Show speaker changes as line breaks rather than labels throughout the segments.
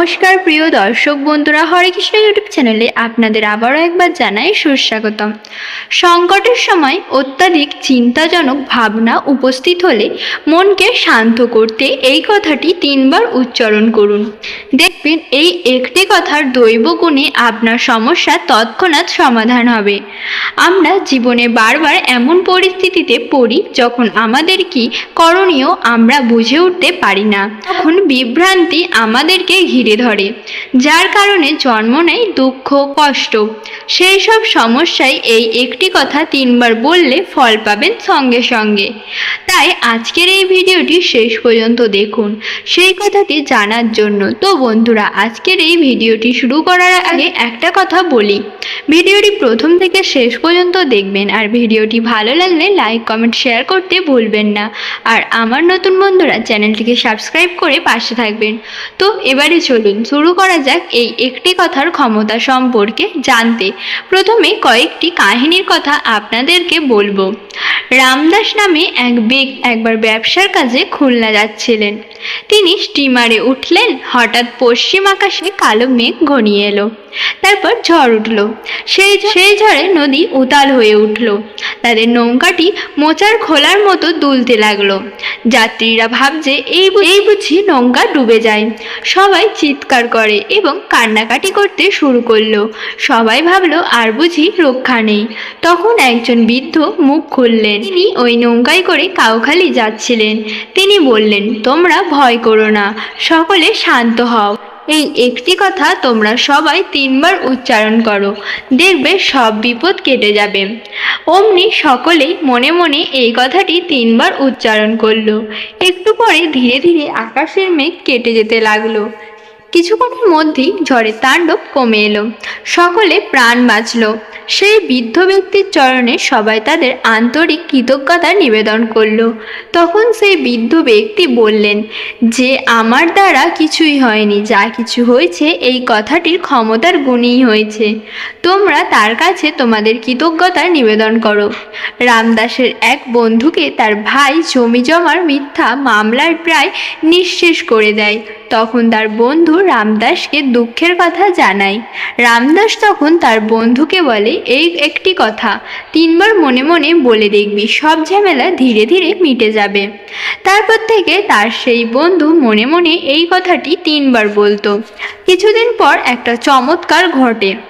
নমস্কার প্রিয় দর্শক বন্ধুরা, হরে কৃষ্ণ ইউটিউব চ্যানেলে আপনাদের আবারও একবার জানাই সুস্বাগতম। সংকটের সময় অত্যাধিক চিন্তাজনক ভাবনা উপস্থিত হলে মনকে শান্ত করতে এই কথাটি তিনবার উচ্চারণ করুন। দেখবেন এই একটি কথার দৈব গুণে আপনার সমস্যা তৎক্ষণাৎ সমাধান হবে। আমরা জীবনে বারবার এমন পরিস্থিতিতে পড়ি যখন আমাদের কি করণীয় আমরা বুঝে উঠতে পারি না। তখন বিভ্রান্তি আমাদেরকে ঘিরে ধরে, যার কারণে জন্ম নেয় দুঃখ, কষ্ট। সেই সব সমস্যায় এই একটি কথা তিনবার বললে ফল পাবেন সঙ্গে সঙ্গে। তাই আজকের এই ভিডিওটি শেষ পর্যন্ত দেখুন। সেই কথাটি জানার জন্য। তো বন্ধুরা, আজকের এই ভিডিওটি শুরু করার আগে একটা কথা বলি। ভিডিওটি প্রথম থেকে শেষ পর্যন্ত দেখবেন। আর ভিডিওটি ভালো লাগলে লাইক, কমেন্ট, শেয়ার করতে ভুলবেন না। আর আমার নতুন বন্ধুরা, চ্যানেলটিকে সাবস্ক্রাইব করে পাশে থাকবেন। তো এবারে চলুন শুরু করা যাক এই একটি কথার ক্ষমতা সম্পর্কে জানতে। প্রথমে কয়েকটি কাহিনীর কথা আপনাদেরকে বলব। রামদাস নামে এক বেগ একবার ব্যবসার কাজে খুলনা যাচ্ছিলেন। তিনি স্টিমারে উঠলেন, হঠাৎ পশ্চিম আকাশে কালো মেঘ ঘনিয়ে এলো। তারপর ঝড় উঠল। সেই সেই ঝড়ে নদী উতাল হয়ে উঠল। তাদের নৌকাটি মোচার খোলার মতো দুলতে লাগল। যাত্রীরা ভাবছে, এই এই বুঝি নৌকা ডুবে যায়। সবাই চিৎকার করে এবং কান্নাকাটি করতে শুরু করল। সবাই ভাবলো, আর বুঝি রক্ষা নেই। তখন একজন বৃদ্ধ মুখ খুললেন। তিনি ওই নৌকায় করে কাউখালি যাচ্ছিলেন। তিনি বললেন, তোমরা ভয় করো না, সকলে শান্ত হও। এই একটি কথা তোমরা সবাই তিনবার উচ্চারণ করো, দেখবে সব বিপদ কেটে যাবে। অমনি সকলেই মনে মনে এই কথাটি তিনবার উচ্চারণ করল। একটু পরে ধীরে ধীরে আকাশের মেঘ কেটে যেতে লাগল। কিছুক্ষণের মধ্যেই ঝড়ের তাণ্ডব কমে এলো। সকলে প্রাণ বাঁচল। সেই বৃদ্ধ ব্যক্তির চরণে সবাই তাদের আন্তরিক কৃতজ্ঞতা নিবেদন করল। তখন সেই বৃদ্ধ ব্যক্তি বললেন, যে আমার দ্বারা কিছুই হয়নি, যা কিছু হয়েছে, এই কথাটির ক্ষমতার গুণেই হয়েছে। তোমরা তার কাছে তোমাদের কৃতজ্ঞতা নিবেদন করো। রামদাসের এক বন্ধুকে তার ভাই জমি জমার মিথ্যা মামলার প্রায় নিঃশেষ করে দেয়। তখন তার বন্ধু রামদাসকে দুঃখের কথা জানায়। রামদাস তখন তার বন্ধুকে বলে, এই একটি কথা, তিনবার মনে মনে বলে দেখবি, সব ঝামেলা ধীরে ধীরে মিটে যাবে। তারপর থেকে তার সেই বন্ধু মনে মনে এই কথাটি তিনবার বলতো। কিছুদিন পর একটা চমৎকার ঘটে।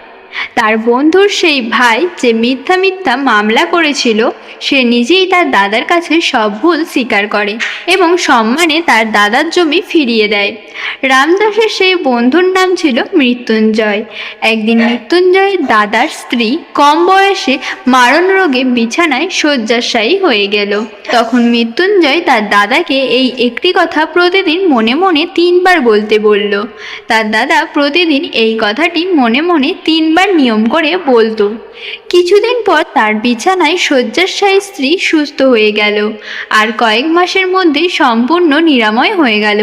তার বন্ধুর সেই ভাই যে মিথ্যা মিথ্যা মামলা করেছিল, সে নিজেই তার দাদার কাছে সব ভুল স্বীকার করে এবং সম্মানে তার দাদার জমি ফিরিয়ে দেয়। রামদাসের সেই বন্ধুর নাম ছিল মৃত্যুঞ্জয়। একদিন মৃত্যুঞ্জয়ের দাদার স্ত্রী কম বয়সে মারণ রোগে বিছানায় শয্যাশায়ী হয়ে গেল। তখন মৃত্যুঞ্জয় তার দাদাকে এই একটি কথা প্রতিদিন মনে মনে তিনবার বলতে বলল। তার দাদা প্রতিদিন এই কথাটি মনে মনে তিনবার নিয়ম করে বলতো। কিছুদিন পর তার বিছানায় শয্যাশায়ী স্ত্রী সুস্থ হয়ে গেল আর কয়েক মাসের মধ্যে সম্পূর্ণ নিরাময় হয়ে গেল।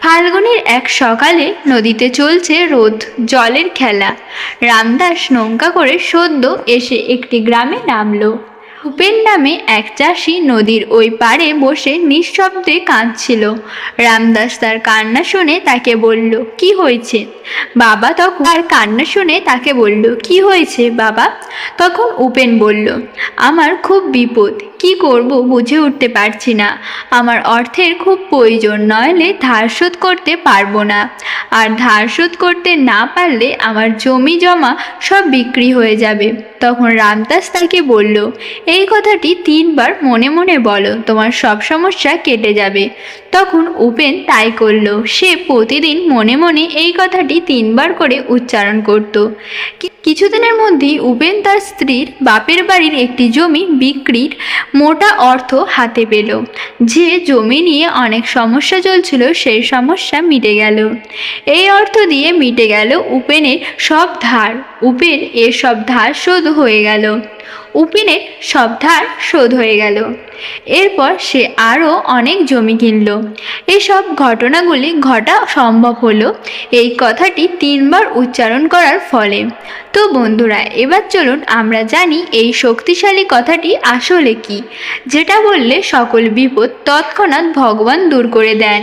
ফাল্গুনের এক সকালে নদীতে চলছে রোদ, জলের খেলা। রামদাস নৌকা করে সদ্য এসে একটি গ্রামে নামলো। উপেন নামে এক চাষি নদীর ওই পাড়ে বসে নিঃশব্দে কাঁদছিল। রামদাস তার কান্না শুনে তাকে বলল, কি হয়েছে? বাবা তখন তার কান্না শুনে তাকে বলল, কি হয়েছে বাবা? তখন উপেন বলল, আমার খুব বিপদ। কি করব বুঝে উঠতে পারছি না। আমার অর্থের খুব প্রয়োজন, নইলে ধার শোধ করতে পারব না। আর ধার শোধ করতে না পারলে আমার জমি জমা সব বিক্রি হয়ে যাবে। তখন রামদাস তাকে বলল, এই কথাটি তিনবার মনে মনে বলো, তোমার সব সমস্যা কেটে যাবে। তখন উপেন তাই করল। সে প্রতিদিন মনে মনে এই কথাটি তিনবার করে উচ্চারণ করত। কিছুদিনের মধ্যেই উপেন তার স্ত্রীর বাপের বাড়ির একটি জমি বিক্রির মোটা অর্থ হাতে পেল। যে জমি নিয়ে অনেক সমস্যা চলছিল, সেই সমস্যা মিটে গেল। এই অর্থ দিয়ে মিটে গেল উপেনের সব ধার। উপেন এর সব ধার শোধ হয়ে গেল। উপিনের সব ধার শোধ হয়ে গেল। এরপর সে আরও অনেক জমি কিনল। এসব ঘটনাগুলি ঘটা সম্ভব হলো। এই কথাটি তিনবার উচ্চারণ করার ফলে। তো বন্ধুরা, এবার চলুন আমরা জানি এই শক্তিশালী কথাটি আসলে কি, যেটা বললে সকল বিপদ তৎক্ষণাৎ ভগবান দূর করে দেন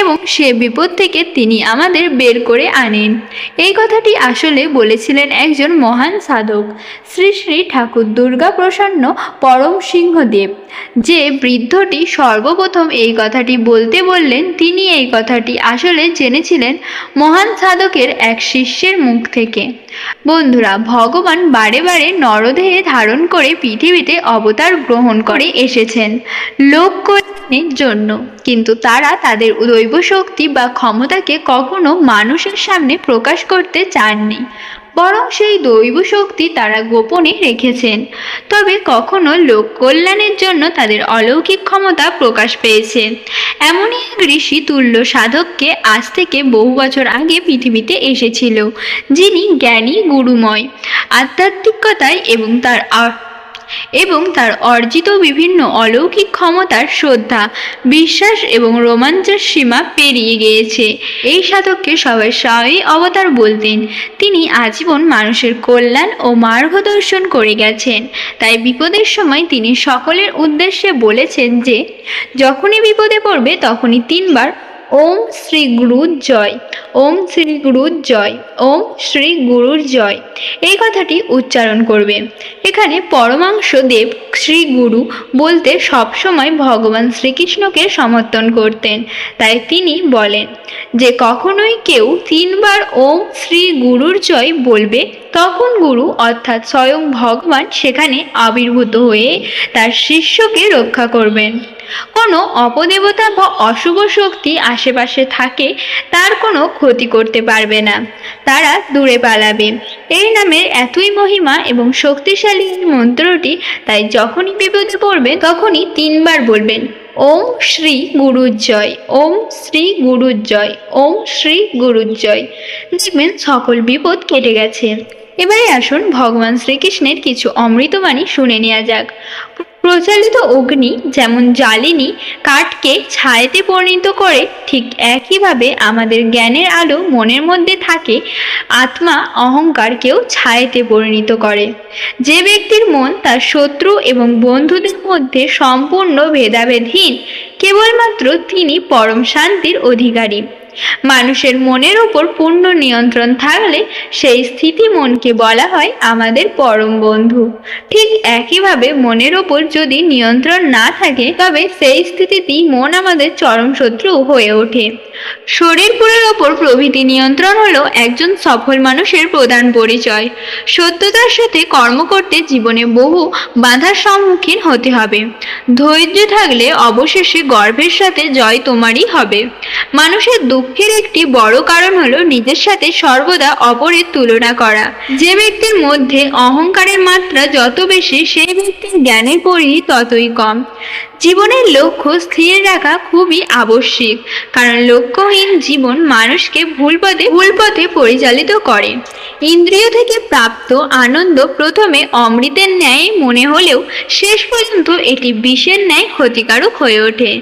এবং সে বিপদ থেকে তিনি আমাদের বের করে আনেন। এই কথাটি আসলে বলেছিলেন একজন মহান সাধক, শ্রী শ্রী ঠাকুর। দুর্গা প্রসন্ন পরম সিংহদেব। যে বৃদ্ধটি সর্বপ্রথম এই কথাটি বলতে বললেন, তিনি এই কথাটি আসলে জেনেছিলেন মহান সাধকের এক শিষ্যের মুখ থেকে। বন্ধুরা, ভগবান বারে বারে নরদেহে ধারণ করে পৃথিবীতে অবতার গ্রহণ করে এসেছেন লোক জন্য। কিন্তু তারা তাদের দৈব শক্তি বা ক্ষমতাকে কখনো মানুষের সামনে প্রকাশ করতে চাননি। বরং সেই দৈব শক্তি তারা গোপনে রেখেছেন। তবে কখনো লোক কল্যাণের জন্য তাদের অলৌকিক ক্ষমতা প্রকাশ পেয়েছে। এমনই এক ঋষি তুল্য সাধককে আজ থেকে বহু বছর আগে পৃথিবীতে এসেছিল, যিনি জ্ঞানী, গুরুময়, আধ্যাত্মিকতায় এবং তার এবং তার অর্জিত বিভিন্ন অলৌকিক ক্ষমতার শ্রদ্ধা, বিশ্বাস এবং রোমাঞ্চের সীমা পেরিয়ে গিয়েছে। এই সাধককে সবাই স্বামী অবতার বলতেন। তিনি আজীবন মানুষের কল্যাণ ও মার্গদর্শন করে গেছেন। তাই বিপদের সময় তিনি সকলের উদ্দেশ্যে বলেছেন যে, যখনই বিপদে পড়বে তখনই তিনবার ওম শ্রী গুরুর জয়। ওম শ্রী গুরুর জয়। ওম শ্রী গুরুর জয়। এই কথাটি উচ্চারণ করবে। এখানে পরমাংশ দেব শ্রী গুরু বলতে সবসময় ভগবান শ্রীকৃষ্ণকে সমর্থন করতেন। তাই তিনি বলেন, যে কখনোই কেউ তিনবার ওম শ্রী গুরুর জয় বলবে, তখন গুরু অর্থাৎ স্বয়ং ভগবান সেখানে আবির্ভূত হয়ে তার শিষ্যকে রক্ষা করবেন। কোনো অপদেবতা বা অশুভ শক্তি আশেপাশে থাকে, তার কোনো ক্ষতি করতে পারবে না। তারা দূরে পালাবে। এই নামের এতই মহিমা এবং শক্তিশালী মন্ত্রটি তাই যখনই বিপদে পড়বে, তখনই তিনবার বলবেন, ওম শ্রী গুরুজয় ওম শ্রী গুরুজয় ওম শ্রী গুরুজয় দেখবেন সকল বিপদ কেটে গেছে। এবারে আসুন ভগবান শ্রীকৃষ্ণের কিছু অমৃতবাণী শুনে নেওয়া যাক। প্রচলিত অগ্নি যেমন জ্বালিনি কাঠকে ছায়াতে পরিণত করে, ঠিক একইভাবে আমাদের জ্ঞানের আলো মনের মধ্যে থাকে, আত্মা অহংকারকেও ছায়াতে পরিণত করে। যে ব্যক্তির মন তার শত্রু এবং বন্ধুদের মধ্যে সম্পূর্ণ ভেদাভেদহীন, কেবলমাত্র তিনি পরম শান্তির অধিকারী। মানুষের মনের ওপর পূর্ণ নিয়ন্ত্রণ থাকলে সেই স্থিতি মনকে বলা হয় আমাদের পরম বন্ধু। ঠিক একইভাবে মনের ওপর যদি নিয়ন্ত্রণ না থাকে, তবে সেই স্থিতিতেই মন আমাদের চরম শত্রু হয়ে ওঠে। শরীরপুরের ওপর প্রভৃতি নিয়ন্ত্রণ হলো একজন সফল মানুষের প্রধান পরিচয়। সত্যতার সাথে কর্ম করতে জীবনে বহু বাধার সম্মুখীন হতে হবে। ধৈর্য থাকলে অবশেষে গর্বের সাথে জয় তোমারই হবে। মানুষের দুঃখের একটি বড় কারণ হলো নিজের সাথে সর্বদা অপরের তুলনা করা। যে ব্যক্তির মধ্যে অহংকারের মাত্রা যত বেশি, সেই ব্যক্তির জ্ঞানের পরিধি ততই কম। জীবনের লক্ষ্য স্থির রাখা খুবই আবশ্যিক, কারণ লক্ষ্যহীন জীবন মানুষকে ভুল পথে ভুল পথে পরিচালিত করে। ইন্দ্রিয় থেকে প্রাপ্ত আনন্দ প্রথমে অমৃতের ন্যায় মনে হলেও শেষ পর্যন্ত এটি বিষের ন্যায় ক্ষতিকারক হয়ে ওঠে,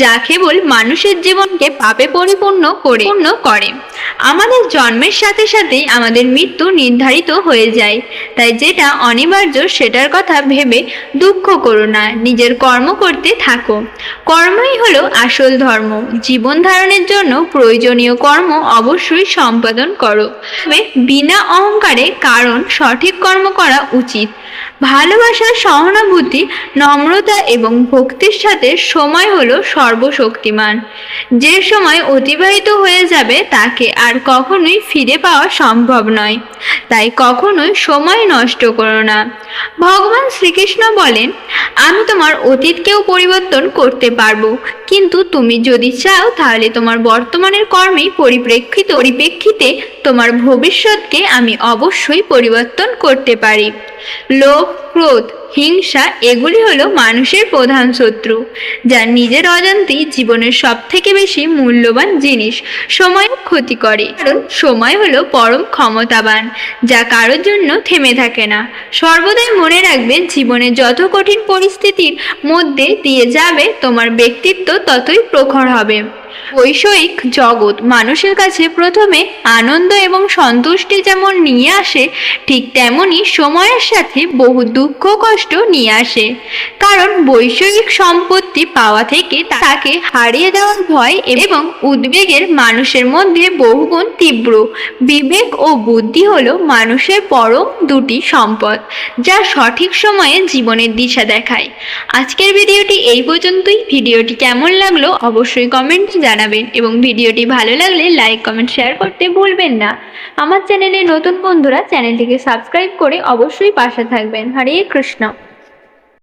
যা কেবল মানুষের জীবনকে পাপে পরিপূর্ণ করে পূর্ণ করে। আমাদের জন্মের সাথে সাথেই আমাদের মৃত্যু নির্ধারিত হয়ে যায়, তাই যেটা অনিবার্য সেটার কথা ভেবে দুঃখ করো না, নিজের কর্ম করতে থাকো। কর্মই হলো আসল ধর্ম। জীবন ধারণের জন্য প্রয়োজনীয় কর্ম অবশ্যই সম্পাদন করো। তবে বিনা অহংকারে কারণ সঠিক কর্ম করা উচিত। ভালোবাসা সহানুভূতি, নম্রতা এবং ভক্তির সাথে সময় হলো সর্বশক্তিমান। যে সময় অতিবাহিত হয়ে যাবে তাকে আর কখনোই ফিরে পাওয়া সম্ভব নয়। তাই কখনোই সময় নষ্ট করো না। ভগবান শ্রীকৃষ্ণ বলেন, আমি তোমার অতীতকেও পরিবর্তন করতে পারব। কিন্তু তুমি যদি চাও, তাহলে তোমার বর্তমানের কর্মেই পরিপ্রেক্ষিত, পরিপ্রেক্ষিতে তোমার ভবিষ্যৎকে আমি অবশ্যই পরিবর্তন করতে পারি। লোভ, ক্রোধ, হিংসা, এগুলি হলো মানুষের প্রধান শত্রু যা নিজের অজান্তেই জীবনের সব থেকে বেশি মূল্যবান জিনিস সময় ক্ষতি করে। কারণ সময় হলো পরম ক্ষমতাবান, যা কারোর জন্য থেমে থাকে না। সর্বদাই মনে রাখবে, জীবনে যত কঠিন পরিস্থিতির মধ্যে দিয়ে যাবে, তোমার ব্যক্তিত্ব ততই প্রখর হবে। বৈষয়িক জগৎ মানুষের কাছে প্রথমে আনন্দ এবং সন্তুষ্টি যেমন নিয়ে আসে, ঠিক তেমনি সময়ের সাথে বহু দুঃখ কষ্ট নিয়ে আসে। কারণ বৈষয়িক সম্পত্তি পাওয়া থেকে তাকে হারিয়ে দেওয়ার ভয় এবং উদ্বেগের মানুষের মধ্যে বহুগুণ তীব্র। বিবেক ও বুদ্ধি হলো মানুষের পরম দুটি সম্পদ, যা সঠিক সময়ে জীবনের দিশা দেখায়। আজকের ভিডিওটি এই পর্যন্তই। ভিডিওটি কেমন লাগল অবশ্যই কমেন্ট কমেন্টে জানাবেন এবং ভিডিওটি ভালো লাগলে লাইক, কমেন্ট, শেয়ার করতে ভুলবেন না। আমার চ্যানেলে নতুন বন্ধুরা চ্যানেলটিকে সাবস্ক্রাইব করে অবশ্যই পাশে থাকবেন। হরে কৃষ্ণ।